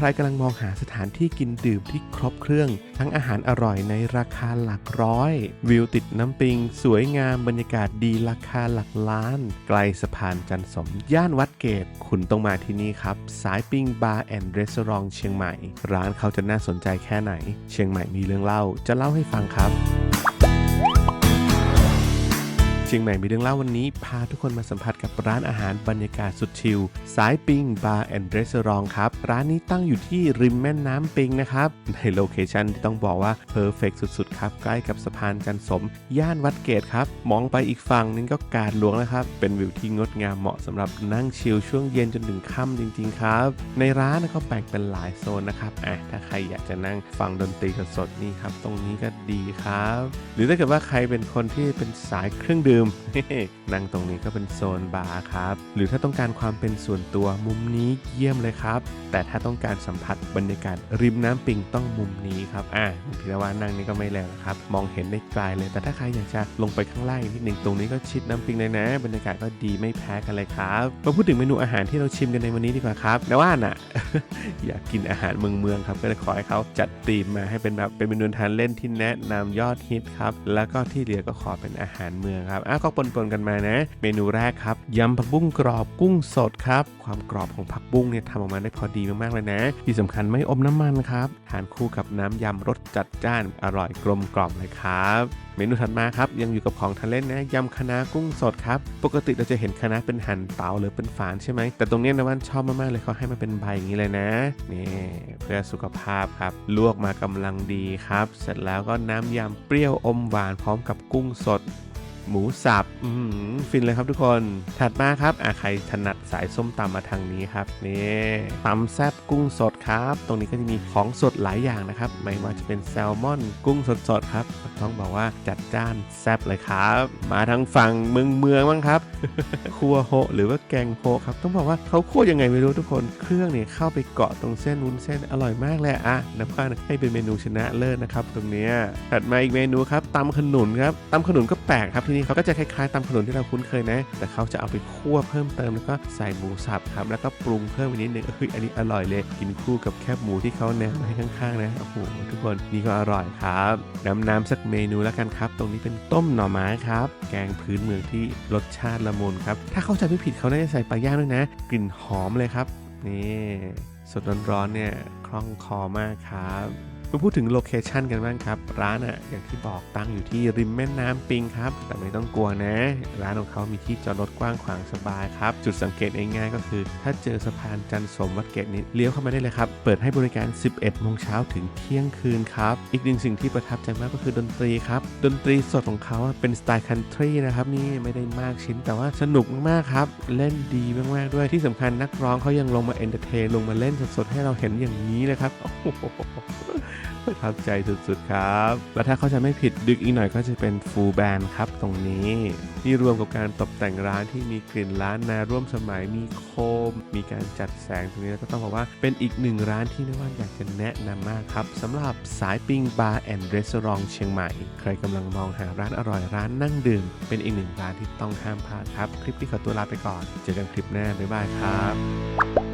ใครกำลังมองหาสถานที่กินดื่มที่ครบเครื่อง ทั้งอาหารอร่อยในราคาหลักร้อย วิวติดน้ำปิง สวยงามบรรยากาศดีราคาหลักล้าน ไกลสะพานจันสมย่านวัดเกต คุณต้องมาที่นี่ครับ สายปิงบาร์แอนด์รีสอร์ทเชียงใหม่ ร้านเขาจะน่าสนใจแค่ไหน เชียงใหม่มีเรื่องเล่าจะเล่าให้ฟังครับ เชียงใหม่มีเรื่องเล่าวันนี้ พาทุกคนมาสัมผัสกับร้านอาหารบรรยากาศสุดชิล สายปิงบาร์แอนด์รีสอร์ทครับ ร้านนี้ตั้งอยู่ที่ริมแม่น้ำปิงนะครับ ในโลเคชันที่ต้องบอกว่าเพอร์เฟกสุดๆ ครับ ใกล้กับสะพานจันสม ย่านวัดเกตครับ มองไปอีกฝั่งนึงก็กาดหลวงนะครับ เป็นวิวที่งดงามเหมาะสำหรับนั่งชิลช่วงเย็นจนถึงค่ำจริง ๆ ครับ ในร้านเขาแบ่งเป็นหลายโซนนะครับอะถ้าใครอยากจะนั่งฟังดนตรีสดๆนี่ครับตรงนี้ก็ดีครับ หรือถ้าเกิดว่าใครเป็นคนที่เป็นสายเครื่องดื่มนั่งตรงนี้ก็เป็นโซนบาร์ครับ หรือถ้าต้องการความเป็นส่วนตัวมุมนี้เยี่ยมเลยครับ แต่ถ้าต้องการสัมผัสบรรยากาศริมน้ำปิงต้องมุมนี้ครับ อะพิรว่านั่งนี่ก็ไม่แรงนะครับ มองเห็นได้ไกลเลย แต่ถ้าใครอยากจะลงไปข้างล่างอีกนิดหนึ่งตรงนี้ก็ชิดน้ำปิงเลยนะ บรรยากาศก็ดีไม่แพ้กันเลยครับ มาพูดถึงเมนูอาหารที่เราชิมกันในวันนี้ดีกว่าครับแต่ว่าน่ะ อยากกินอาหารเมืองเมืองครับ ก็เลยขอให้เขาจัดธีมมาให้เป็นแบบเป็นเมนูทานเล่นที่แนะนำยอดฮิตครับ แล้วก็ที่เหลือก็ขอเป็นอาหารเมืองครับอะก็ปนๆกันมานะ เมนูแรกครับยำผักบุ้งกรอบกุ้งสดครับ ความกรอบของผักบุ้งเนี่ยทำออกมาได้พอดีมากๆเลยนะ ที่สำคัญไม่อมน้ำมันครับทานคู่กับน้ำยำรสจัดจ้านอร่อยกลมกล่อมเลยครับเมนูถัดมาครับยังอยู่กับของทานเล่นนะยำคะน้ากุ้งสดครับ ปกติเราจะเห็นคะน้าเป็นหั่นเตาหรือเป็นฝานใช่ไหมแต่ตรงนี้นะวันชอบมากๆเลยเขาให้มันเป็นใบอย่างนี้เลยนะนี่เพื่อสุขภาพครับ ลวกมากำลังดีครับ เสร็จแล้วก็น้ำยำเปรี้ยวอมหวานพร้อมกับกุ้งสด หมูสับฟินเลยครับทุกคน ถัดมาครับอะใครถนัดสายส้มตำมาทางนี้ครับนี่ตำแซบกุ้งสดครับ ตรงนี้ก็จะมีของสดหลายอย่างนะครับ ไม่ว่าจะเป็นแซลมอน กุ้งสดๆครับ ต้องบอกว่าจัดจ้านแซบเลยครับ มาทางฝั่งเมืองเมืองบ้างครับครัวโฮหรือว่าแกงโฮครับ ต้องบอกว่าเขาคั่วยังไงไม่รู้ทุกคน เครื่องเนี่ยเข้าไปเกาะตรงเส้นวุ้นเส้นอร่อยมากเลยอะน้ำข้าให้เป็นเมนูชนะเลิศนะครับ ตรงนี้ถัดมาอีกเมนูครับตำขนุนครับตำขนุนก็แปลกครับที่นี่เขาก็จะคล้ายๆตำขนุนที่เราคุ้นเคยนะ แต่เขาจะเอาไปคั่วเพิ่มเติมแล้วก็ใส่หมูสับครับแล้วก็ปรุงเพิ่มอีกนิดนึงเอ้ยอันนี้อร่อยเลยกินคู่กับแคบหมูที่เขาแนมมาให้ข้างๆนะโอ้โหทุกคนนี่ก็อร่อยครับน้ำน้ำสักเมนูแล้วกันครับ ตรงนี้เป็นต้มหน่อไม้ครับ แกงพื้นเมืองที่รสชาติละมุนครับถ้าเข้าใจไม่ผิดเขาน่าจะใส่ปลาย่างด้วยนะ กลิ่นหอมเลยครับนี่สดร้อนๆเนี่ยคล่องคอมากครับ มาพูดถึงโลเคชันกันบ้างครับ ร้านอะอย่างที่บอกตั้งอยู่ที่ริมแม่น้ำปิงครับ แต่ไม่ต้องกลัวนะ ร้านของเขามีที่จอดรถกว้างขวางสบายครับ จุดสังเกตง่ายๆก็คือ ถ้าเจอสะพานจันสมวัดเกตนี้เลี้ยวเข้ามาได้เลยครับ เปิดให้บริการ 11โมงเช้าถึงเที่ยงคืนครับ อีกหนึ่งสิ่งที่ประทับใจมากก็คือดนตรีครับ ดนตรีสดของเขาเป็นสไตล์คันทรีนะครับนี่ไม่ได้มากชิ้นแต่ว่าสนุกมากๆครับ เล่นดีมากๆด้วยที่สำคัญนักร้องเขายังลงมาเอนเตอร์เทนลงมาเล่นสดๆให้เราเห็นอย่างนี้เลยครับโอ้โห ประทับใจสุดๆครับ แล้วถ้าเขาจะไม่ผิดดึกอีกหน่อยก็จะเป็นฟูลแบนครับ ตรงนี้นี่รวมกับการตกแต่งร้านที่มีกลิ่นร้านนาร่วมสมัยมีโคม มีการจัดแสงตรงนี้แล้วก็ต้องบอกว่าเป็นอีกหนึ่งร้านที่นว่าอยากจะแนะนำมากครับสำหรับสายปิงบาร์แอนด์รีสอร์ทเชียงใหม่ ใครกำลังมองหาร้านอร่อยร้านนั่งดื่ม เป็นอีกหนึ่งร้านที่ต้องห้ามพลาดครับ คลิปนี้ขอตัวลาไปก่อน เจอกันคลิปหน้าบ๊ายบายครับ